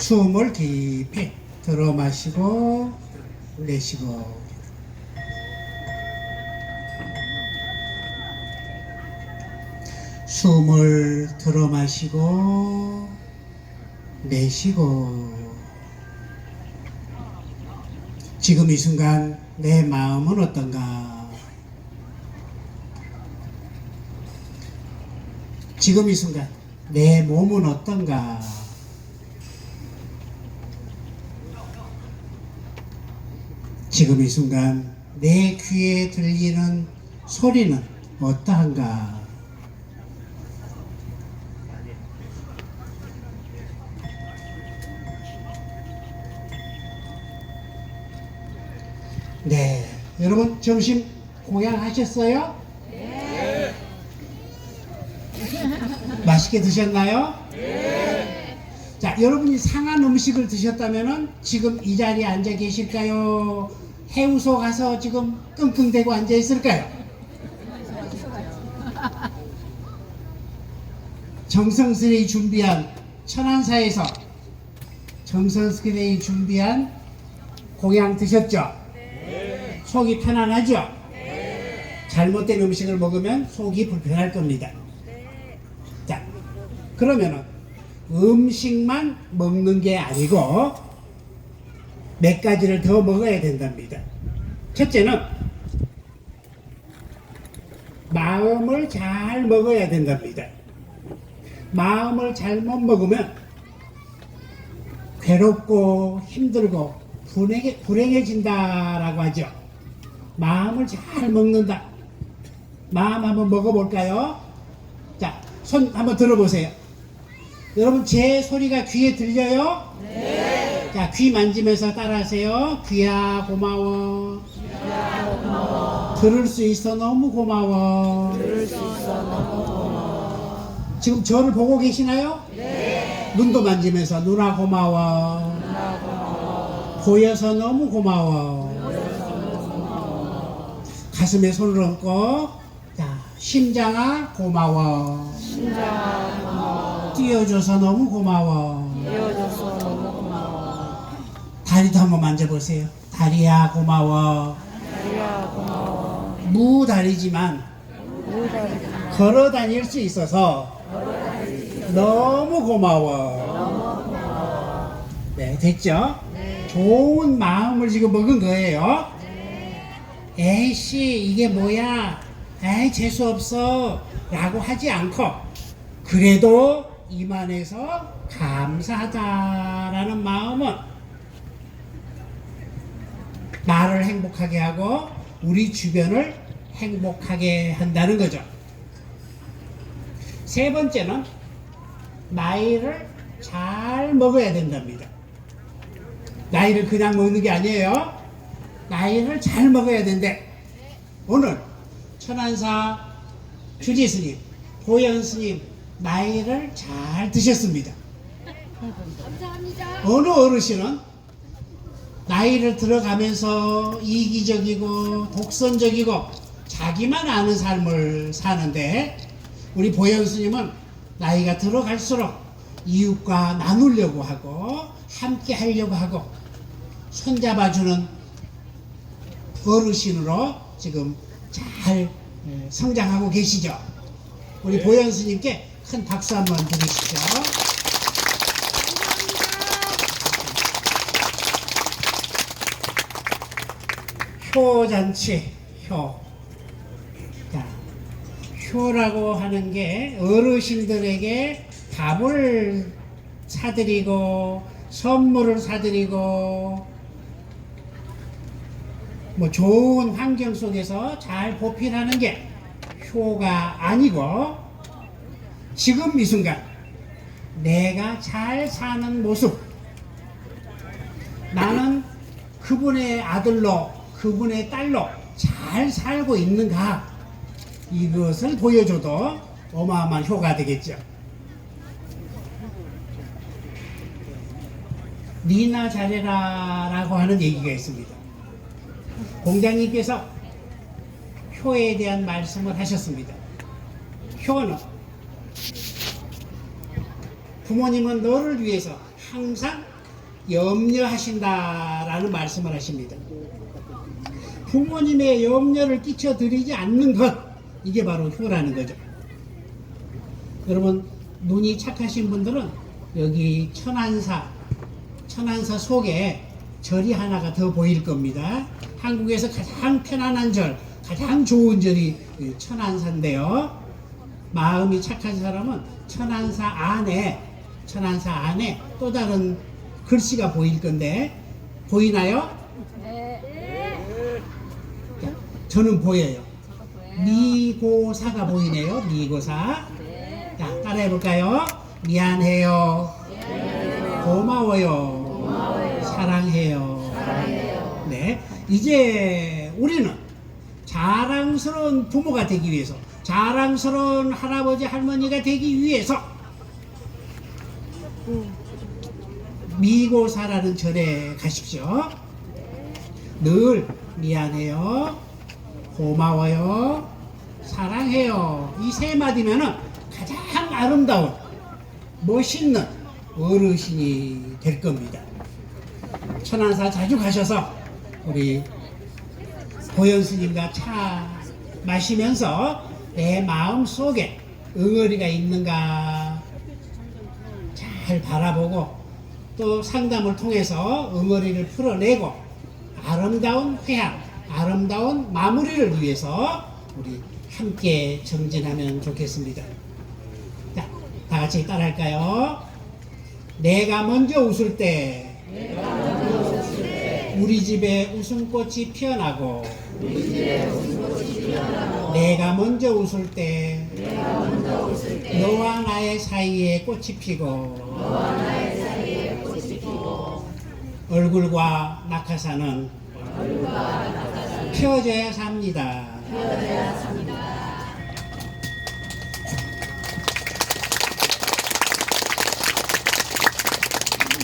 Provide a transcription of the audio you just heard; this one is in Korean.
숨을 깊이 들어 마시고 내쉬고 숨을 들어 마시고 내쉬고 지금 이 순간 내 마음은 어떤가? 지금 이 순간 내 몸은 어떤가? 지금 이 순간 내 귀에 들리는 소리는 어떠한가? 네. 여러분 점심 공양하셨어요? 네. 맛있게 드셨나요? 네. 자, 여러분이 상한 음식을 드셨다면은 지금 이 자리에 앉아 계실까요? 해우소 가서 지금 끙끙대고 앉아 있을까요? 정성스레 준비한 천안사에서 정성스레 준비한 공양 드셨죠? 속이 편안하죠? 잘못된 음식을 먹으면 속이 불편할 겁니다. 자, 그러면은 음식만 먹는 게 아니고 몇 가지를 더 먹어야 된답니다. 첫째는 마음을 잘 먹어야 된답니다. 마음을 잘못 먹으면 괴롭고 힘들고 불행해, 불행해진다라고 하죠. 마음을 잘 먹는다. 마음 한번 먹어볼까요? 자, 손 한번 들어보세요. 여러분, 제 소리가 귀에 들려요? 네. 자, 귀 만지면서 따라하세요. 귀야, 고마워. 들을 수 있어 너무 고마워. 들을 수 있어 너무 고마워. 지금 저를 보고 계시나요? 네. 눈도 만지면서 누나 고마워. 누나 고마워. 보여서 너무 고마워. 가슴에 손을 얹고 자 심장아 고마워. 심장아 고마워. 뛰어줘서 너무 고마워. 이어줘서 너무 고마워. 다리도 한번 만져보세요. 다리야 고마워. 다리야 고마워. 무다리지만 무다리지만 걸어 다닐 수 있어서 너무 고마워. 네, 됐죠? 좋은 마음을 지금 먹은 거예요. 에이씨, 이게 뭐야? 에이, 재수없어. 라고 하지 않고, 그래도 이만해서 감사하다라는 마음은 나를 행복하게 하고, 우리 주변을 행복하게 한다는 거죠. 세 번째는 나이를 잘 먹어야 된답니다. 나이를 그냥 먹는 게 아니에요. 나이를 잘 먹어야 된대. 오늘 천안사 주지 스님, 보현 스님 나이를 잘 드셨습니다. 감사합니다. 어느 어르신은 나이를 들어가면서 이기적이고 독선적이고 자기만 아는 삶을 사는데 우리 보현 스님은 나이가 들어갈수록 이웃과 나누려고 하고 함께 하려고 하고 손잡아주는 어르신으로 지금 잘 에, 성장하고 계시죠. 우리 보현 스님께 큰 박수 한번 드리시죠. 효잔치, 효. 자, 효라고 하는 게 어르신들에게 밥을 사드리고 선물을 사드리고 뭐 좋은 환경 속에서 잘 보필하는 게 효가 아니고 지금 이 순간 내가 잘 사는 모습 나는 그분의 아들로 그분의 딸로 잘 살고 있는가 이것을 보여줘도 어마어마한 효가 되겠죠. 니나 잘해라 라고 하는 얘기가 있습니다. 공장님께서 효에 대한 말씀을 하셨습니다. 효는 부모님은 너를 위해서 항상 염려하신다라는 말씀을 하십니다. 부모님의 염려를 끼쳐드리지 않는 것 이게 바로 효라는 거죠. 여러분 눈이 착하신 분들은 여기 천안사 천안사 속에 절이 하나가 더 보일 겁니다. 한국에서 가장 편안한 절, 가장 좋은 절이 이 천안사인데요. 마음이 착한 사람은 천안사 안에 천안사 안에 또 다른 글씨가 보일 건데 보이나요? 자, 저는 보여요. 미고사가 보이네요. 미고사. 자, 따라해 볼까요? 미안해요. 고마워요. 사랑해요. 네. 이제 우리는 자랑스러운 부모가 되기 위해서, 자랑스러운 할아버지, 할머니가 되기 위해서 미고사라는 절에 가십시오. 늘 미안해요. 고마워요. 사랑해요. 이 세 마디면은 가장 아름다운 멋있는 어르신이 될 겁니다. 천안사 자주 가셔서 우리 보현 스님과 차 마시면서 내 마음 속에 응어리가 있는가 잘 바라보고 또 상담을 통해서 응어리를 풀어내고 아름다운 회양, 아름다운 마무리를 위해서 우리 함께 정진하면 좋겠습니다. 자, 다 같이 따라할까요? 내가 먼저 웃을 때, 우리 집에 웃음꽃이 피어나고, 내가 먼저 웃을 때, 너와 나의 사이에 꽃이 피고, 얼굴과 낙하산은 펴져야 삽니다.